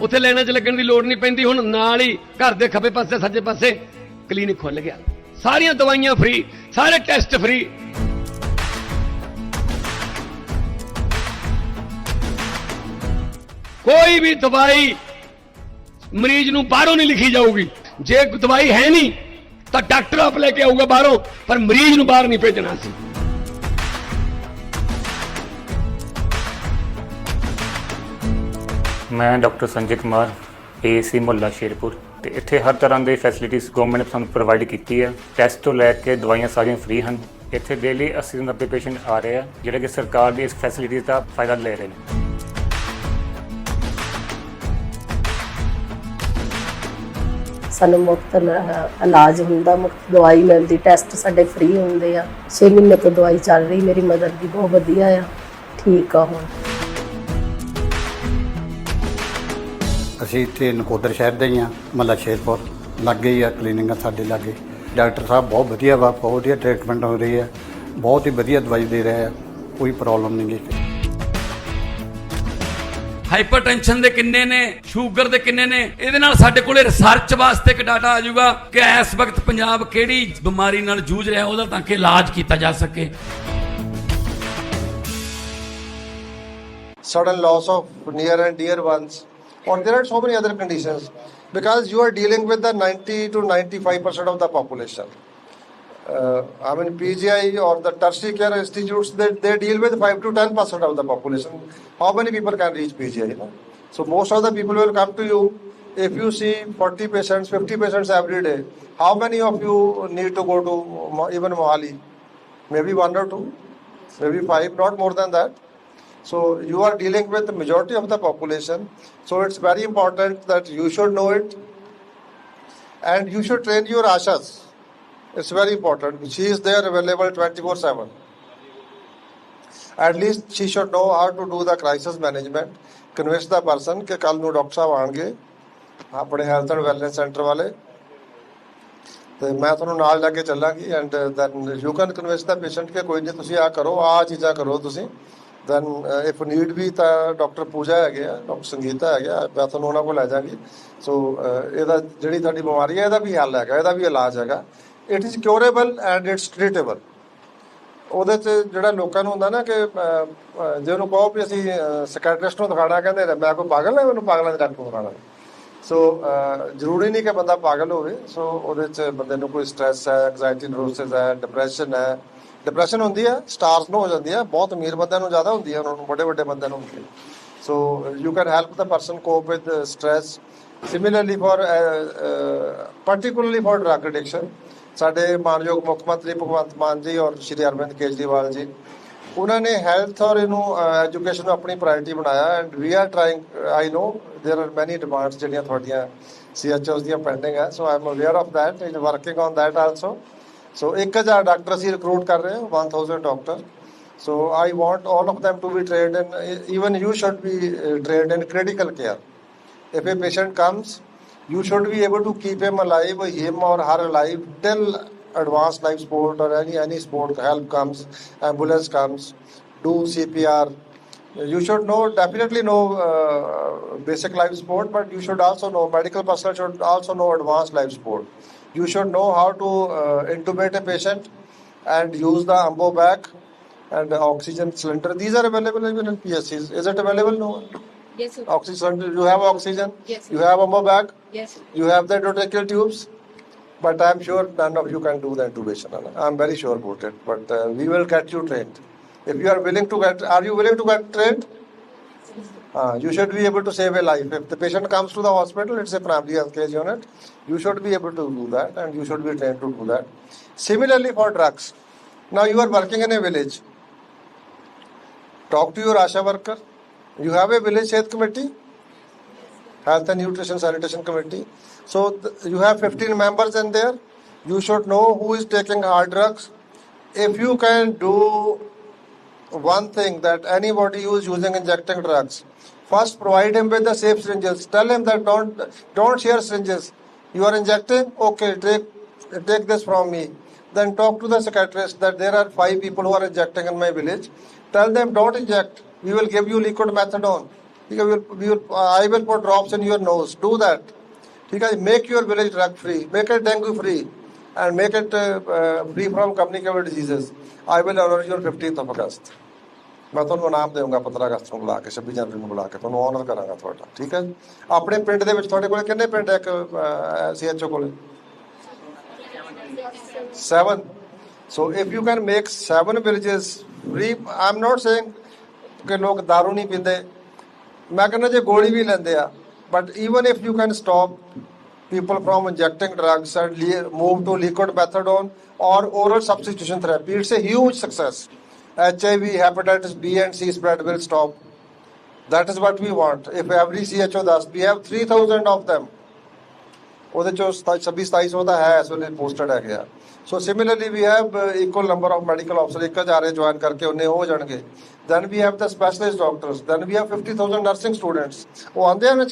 ਉੱਥੇ ਲਾਈਨਾਂ 'ਚ ਲੱਗਣ ਦੀ ਲੋੜ ਨਹੀਂ ਪੈਂਦੀ। ਹੁਣ ਨਾਲ ਹੀ ਘਰ ਦੇ ਖੱਬੇ ਪਾਸੇ, ਸੱਜੇ ਪਾਸੇ ਕਲੀਨਿਕ ਖੁੱਲ ਗਿਆ। ਸਾਰੀਆਂ ਦਵਾਈਆਂ ਫ੍ਰੀ ਸਾਰੇ ਟੈਸਟ ਫ੍ਰੀ ਕੋਈ ਵੀ ਦਵਾਈ ਮਰੀਜ਼ ਨੂੰ ਬਾਹਰੋਂ ਨਹੀਂ ਲਿਖੀ ਜਾਊਗੀ। ਜੇ ਦਵਾਈ ਹੈ ਨਹੀਂ, ਤਾਂ ਡਾਕਟਰ ਆਪ ਲੈ ਕੇ ਆਊਗਾ ਬਾਹਰੋਂ, ਪਰ ਮਰੀਜ਼ ਨੂੰ ਬਾਹਰ ਨਹੀਂ ਭੇਜਣਾ ਸੀ। ਮੈਂ ਡਾਕਟਰ ਸੰਜੇ ਕੁਮਾਰ ਏਸੀ ਮੁਹੱਲਾ ਸ਼ੇਰਪੁਰ ਤੇ ਇੱਥੇ ਹਰ ਤਰ੍ਹਾਂ ਦੀ ਫੈਸਿਲਿਟੀਜ਼ ਗਵਰਨਮੈਂਟ ਨੇ ਸਾਨੂੰ ਪ੍ਰੋਵਾਈਡ ਕੀਤੀ ਹੈ ਟੈਸਟ ਤੋਂ ਲੈ ਕੇ ਦਵਾਈਆਂ ਸਾਰੀਆਂ ਫ੍ਰੀ ਹਨ। ਇੱਥੇ ਡੇਲੀ 80 ਤੋਂ 90 ਪੇਸ਼ੈਂਟ ਆ ਰਹੇ ਆ, ਜਿਹੜੇ ਕਿ ਸਰਕਾਰ ਦੀ ਇਸ ਫੈਸਿਲਿਟੀ ਦਾ ਫਾਇਦਾ ਲੈ ਰਹੇ ਨੇ। ਸਾਨੂੰ ਮੁਫਤ ਇਲਾਜ ਹੁੰਦਾ, ਮੁਫਤ ਦਵਾਈ ਮਿਲਦੀ ਟੈਸਟ ਸਾਡੇ ਫ੍ਰੀ ਹੁੰਦੇ ਆ। 6 ਮਹੀਨੇ ਤੋਂ ਦਵਾਈ ਚੱਲ ਰਹੀ, ਮੇਰੀ ਮਦਰ ਦੀ ਬਹੁਤ ਵਧੀਆ ਆ। ਠੀਕ ਆ ਹੁਣ। ਅਸੀਂ ਇੱਥੇ ਨਕੋਦਰ ਸ਼ਹਿਰ ਦੇ ਹੀ ਹਾਂ ਮੱਲਾ ਸ਼ੇਰਪੁਰ। ਲਾਗੇ ਹੀ ਆ ਕਲੀਨਿਕ ਆ ਸਾਡੇ ਲਾਗੇ। ਡਾਕਟਰ ਸਾਹਿਬ ਬਹੁਤ ਵਧੀਆ ਵਾ ਬਹੁਤ ਵਧੀਆ ਟ੍ਰੀਟਮੈਂਟ ਹੋ ਰਹੀ ਹੈ ਬਹੁਤ ਹੀ ਵਧੀਆ ਦਵਾਈ ਦੇ ਰਹੇ ਆ ਕੋਈ ਪ੍ਰੋਬਲਮ ਨਹੀਂ ਗੀ। ਹਾਈਪਰਟੈਂਸ਼ਨ ਦੇ ਕਿੰਨੇ ਨੇ ਸ਼ੂਗਰ ਦੇ ਕਿੰਨੇ ਨੇ ਇਹਦੇ ਨਾਲ ਸਾਡੇ ਕੋਲੇ ਰਿਸਰਚ ਵਾਸਤੇ ਇੱਕ ਡਾਟਾ ਆ ਜਾਊਗਾ ਕਿ ਇਸ ਵਕਤ ਪੰਜਾਬ ਕਿਹੜੀ ਬਿਮਾਰੀ ਨਾਲ ਜੂਝ ਰਿਹਾ ਉਹਦਾ ਤਾਂ ਕਿ ਇਲਾਜ ਕੀਤਾ ਜਾ ਸਕੇ। Sudden loss of near and dear ones, or there are so many other conditions because you are dealing with the 90 to 95 percent of the population. Uh, I mean, PGI or the tertiary care institutes, they, they deal with 5 to 10 percent of the population. How many people can reach PGI? So, most of the people will come to you. If you see 40 patients, 50 patients every day, how many of you need to go to even Mohali? Maybe one or two, maybe five, not more than that. So you are dealing with the majority of the population. So it's very important that you should know it and you should train your ashas. It's very important. She is there available 24 7. At least she should know how to do the crisis management. Convince the person ਕਿ ਕੱਲ ਨੂੰ doctor ਸਾਹਿਬ ਆਣਗੇ ਆਪਣੇ health and wellness centre ਵਾਲੇ ਤੇ ਮੈਂ ਤੁਹਾਨੂੰ ਨਾਲ ਲੈ ਕੇ ਚੱਲਾਂਗੀ and then you can convince the patient ਕਿ ਕੋਈ ਨਹੀਂ ਤੁਸੀਂ ਆ ਕਰੋ ਆ ਚੀਜ਼ਾਂ ਕਰੋ ਤੁਸੀਂ ਦੈਨ ਇਫ ਨੀਡ ਵੀ ਤਾਂ ਡਾਕਟਰ ਪੂਜਾ ਹੈਗੇ ਆ ਡਾਕਟਰ ਸੰਗੀਤਾ ਹੈਗੇ ਆ, ਮੈਂ ਤੁਹਾਨੂੰ ਉਹਨਾਂ ਕੋਲ ਲੈ ਜਾਵਾਂਗੀ। ਸੋ uh, ਇਹਦਾ ਜਿਹੜੀ ਤੁਹਾਡੀ ਬਿਮਾਰੀ ਹੈ ਇਹਦਾ ਵੀ ਹੱਲ ਹੈਗਾ, ਇਹਦਾ ਵੀ ਇਲਾਜ ਹੈਗਾ। It is curable and it's treatable ਉਹਦੇ ਚ ਜਿਹੜਾ ਲੋਕਾਂ ਨੂੰ ਹੁੰਦਾ ਨਾ ਕਿ ਜੇ ਉਹਨੂੰ ਕਹੋ ਵੀ ਅਸੀਂ ਸਕਾਇਟ੍ਰਿਸਟ ਨੂੰ ਦਿਖਾਣਾ ਕਹਿੰਦੇ ਮੈਂ ਕੋਈ ਪਾਗਲ ਹਾਂ ਮੈਨੂੰ ਪਾਗਲਾਂ ਦੇ ਡਾਕਟਰ ਨੂੰ ਦਿਖਾਣਾ ਸੋ ਜ਼ਰੂਰੀ ਨਹੀਂ ਕਿ ਬੰਦਾ ਪਾਗਲ ਹੋਵੇ। ਸੋ ਉਹਦੇ ਚ ਬੰਦੇ ਨੂੰ ਕੋਈ ਸਟ੍ਰੈਸ ਹੈ ਐਂਗਜ਼ਾਇਟੀ ਨਰੋਸਿਸ ਹੈ ਡਿਪਰੈਸ਼ਨ ਹੈ ਡਿਪਰੈਸ਼ਨ ਹੁੰਦੀ ਹੈ ਸਟਾਰਸ ਨੂੰ ਹੋ ਜਾਂਦੀ ਹੈ ਬਹੁਤ ਅਮੀਰ ਬੰਦਿਆਂ ਨੂੰ ਜ਼ਿਆਦਾ ਹੁੰਦੀ ਹੈ ਉਹਨਾਂ ਨੂੰ ਵੱਡੇ ਵੱਡੇ ਬੰਦਿਆਂ ਨੂੰ ਹੁੰਦੀ ਹੈ so you can help the person cope with uh, stress similarly for uh, uh, particularly for drug addiction ਸਾਡੇ ਮਾਨਯੋਗ ਮੁੱਖ ਮੰਤਰੀ ਭਗਵੰਤ ਮਾਨ ਜੀ ਔਰ ਸ਼੍ਰੀ ਅਰਵਿੰਦ ਕੇਜਰੀਵਾਲ ਜੀ ਉਹਨਾਂ ਨੇ ਹੈਲਥ ਔਰ ਇਹਨੂੰ ਐਜੂਕੇਸ਼ਨ ਨੂੰ ਆਪਣੀ ਪ੍ਰਾਇੋਰਟੀ ਬਣਾਇਆ and we are trying I know there are many demands ਜਿਹੜੀਆਂ ਤੁਹਾਡੀਆਂ ਸੀਐਚਓਸ ਦੀਆਂ ਪੈਂਡਿੰਗ ਹੈ so I am aware of that is working on that also so एक हज़ार डॉक्टर ही रिक्रूट कर रहे हैं one thousand doctor so I want all of them to be trained in even you should be trained in critical care if a patient comes you should be able to keep M alive him or her life till advance life support or any any support help comes ambulance comes do C P R you should know definitely know basic life support but you should also know medical person should also know advance life support You should know how to uh, intubate a patient and use the ambo bag and the oxygen cylinder. These are available even in PSCs. Is it available? No. Yes, sir. Oxygen cylinder. You have oxygen. Yes, sir. You have ambo bag. Yes, sir. You have the endotracheal tubes. But I'm sure none of you can do the intubation. I'm very sure about it. But uh, we will get you trained. If you are willing to get, are you willing to get trained? You should be able to save a life. If the patient comes to the hospital, it's a primary health care unit. You should be able to do that, and you should be trained to do that. Similarly, for drugs. Now you are working in a village. Talk to your ASHA worker. You have a village health committee, health and nutrition sanitation committee. So th- you have 15 members in there. You should know who is taking hard drugs. If you can do one thing that anybody who is using injecting drugs, first provide him with the safe syringes. Tell him that don't don't share syringes. You are injecting, okay, take take this from me. Then talk to the psychiatrist that there are five people who are injecting in my village. Tell them don't inject. We will give you liquid methadone. We will, we will, I will put drops in your nose. Do that. Make your village drug free. Make it dengue free. And make it uh, free from communicable diseases. I will honor you on 15th of August. ਮੈਂ ਤੁਹਾਨੂੰ ਨਾਮ ਦੇਵਾਂਗਾ 15 ਅਗਸਤ ਨੂੰ ਬੁਲਾ ਕੇ 26 ਜਨਵਰੀ ਨੂੰ ਬੁਲਾ ਕੇ ਤੁਹਾਨੂੰ honour ਕਰਾਂਗਾ ਤੁਹਾਡਾ ਠੀਕ ਹੈ ਆਪਣੇ ਪਿੰਡ ਦੇ ਵਿੱਚ ਤੁਹਾਡੇ ਕੋਲ ਕਿੰਨੇ ਪਿੰਡ ਹੈ ਇੱਕ ਸੀਐਚਓ ਕੋਲ 7 so if you can make 7 villages free I'm not saying ਕਿ ਲੋਕ दारू ਨਹੀਂ ਪੀਂਦੇ ਮੈਂ ਕਹਿੰਦਾ ਜੇ ਗੋਲੀ ਵੀ ਲੈਂਦੇ ਆ but even if you can stop people from injecting drugs and move to liquid methadone or oral substitution therapy. It's a huge success. Hiv hepatitis b and c spread will stop. That is what we want. If every cho does we have 3000 of them ਉਹਦੇ ਚੋਂ 26 2700 ਦਾ ਹੈ ਇਸ ਵੇਲੇ posted ਹੈਗੇ ਆ so similarly we have equal number of medical officer ਇੱਕ ਹਜ਼ਾਰੇ join ਕਰਕੇ ਉਹਨੇ ਹੋ ਜਾਣਗੇ then we have the specialist doctors then we have 50000 nursing students ਉਹ ਆਉਂਦੇ ਅਹ,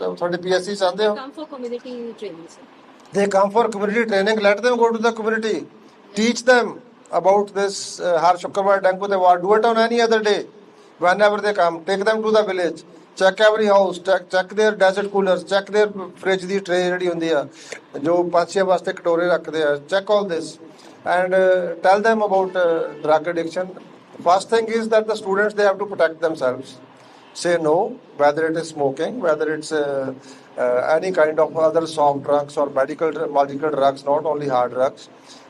ਤੁਹਾਡੇ ਪੀਐਸਸੀ ਆਉਂਦੇ ਹੋ for community training, sir. they come for community training let them go to the community teach them about this uh, har shukrawar dengue they do it on any other day whenever they come take them to the village check every house check, check their desert coolers check their fridge the tray ਜਿਹੜੀ ਹੁੰਦੀ ਆ ਜੋ ਪੰਛੀਆਂ ਵਾਸਤੇ ਕਟੋਰੇ ਰੱਖਦੇ ਆ check all this and uh, tell them about uh, drug addiction first thing is that the students they have to protect themselves say no, whether it is smoking, whether it's uh, uh, any kind of other soft drugs or medical medical drugs, not only hard drugs.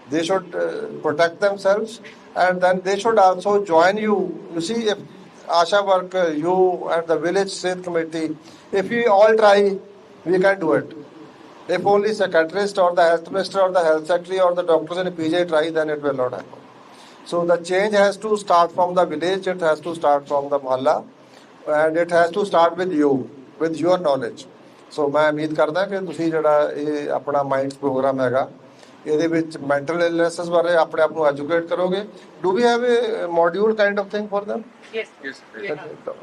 They should uh, protect themselves, and then they should also join you. You see, if Asha work, uh, you and the village state committee, if we all try, we can do it. If only psychiatrist or the health minister or the health secretary or the doctors in PJ try, then it will not happen. So the change has to start from the village, it has to start from the mohalla, and it has to start with you, with your knowledge. ਸੋ ਮੈਂ ਉਮੀਦ ਕਰਦਾ ਕਿ ਤੁਸੀਂ ਜਿਹੜਾ ਇਹ ਆਪਣਾ minds programme ਹੈਗਾ Do we have a module kind of thing for them? Yes yes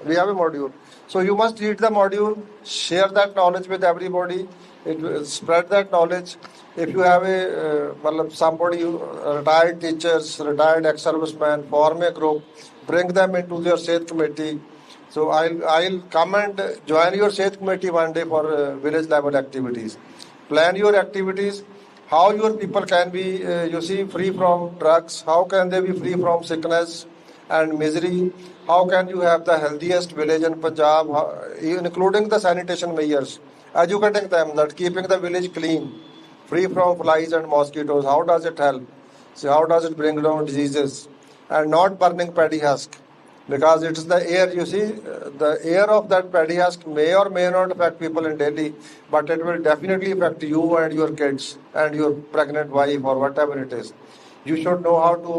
we have a module. So you must read the module share that knowledge with everybody it will spread that knowledge. If you have a uh, somebody retired teachers retired ex servicemen form a group bring them into your state committee. So i'll i'll come and join your state committee one day for uh, village level activities. Plan your activities how your people can be uh, you see free from drugs how can they be free from sickness and misery. How can you have the healthiest village in Punjab, including the sanitation measures, educating them that keeping the village clean, free from flies and mosquitoes, how does it help? So how does it bring down diseases? And not burning paddy husk. Because it is the air, you see, the air of that paddy husk may or may not affect people in Delhi, but it will definitely affect you and your kids and your pregnant wife or whatever it is. You should know how to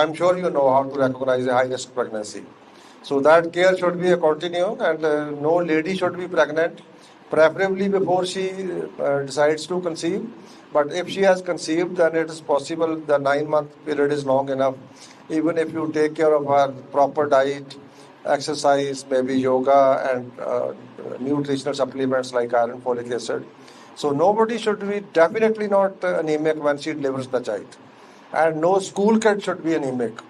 i'm sure you know how to recognize a high risk pregnancy. So that care should be a continuum and uh, no lady should be pregnant preferably before she uh, decides to conceive. But if she has conceived then it is possible the 9 month period is long enough even if you take care of her proper diet exercise maybe yoga and uh, nutritional supplements like iron folic acid. So nobody should be definitely not anemic when she delivers the child. And no school kid should be anemic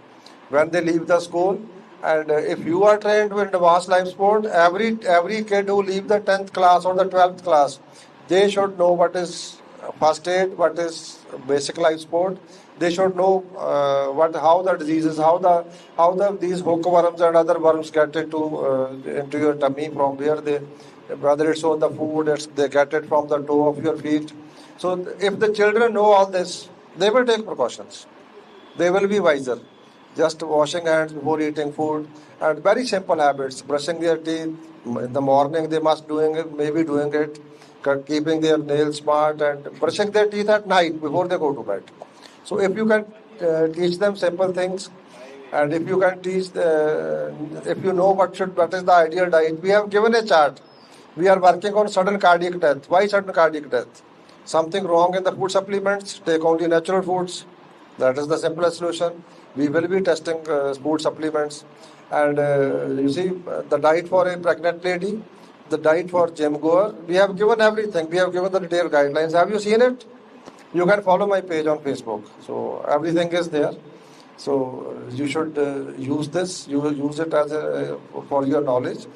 when they leave the school. And if you are trained in advanced life sport every every kid who leave the 10th class or the 12th class they should know what is first aid what is basic life support. they should know uh, what how the diseases how the how the these hookworms and other worms get into uh, into your tummy from where they whether it's on the food it's they get it from the toe of your feet so if the children know all this they will take precautions they will be wiser. Just washing hands before eating food and very simple habits. Brushing their teeth in the morning, they must doing it, maybe doing it. Ke- Keeping their nails smart and brushing their teeth at night before they go to bed. So if you can uh, teach them simple things, and if you can teach, the, if you know what should, what is the ideal diet, we have given a chart. We are working on sudden cardiac death. Why sudden cardiac death? Something wrong in the food supplements. Take only natural foods. That is the simplest solution. We will be testing uh, food supplements. And uh, you see, uh, the diet for a pregnant lady, the diet for gym goer, we have given everything. We have given the detailed guidelines. Have you seen it? You can follow my page on Facebook. So everything is there. So you should uh, use this. You will use it as a, for your knowledge.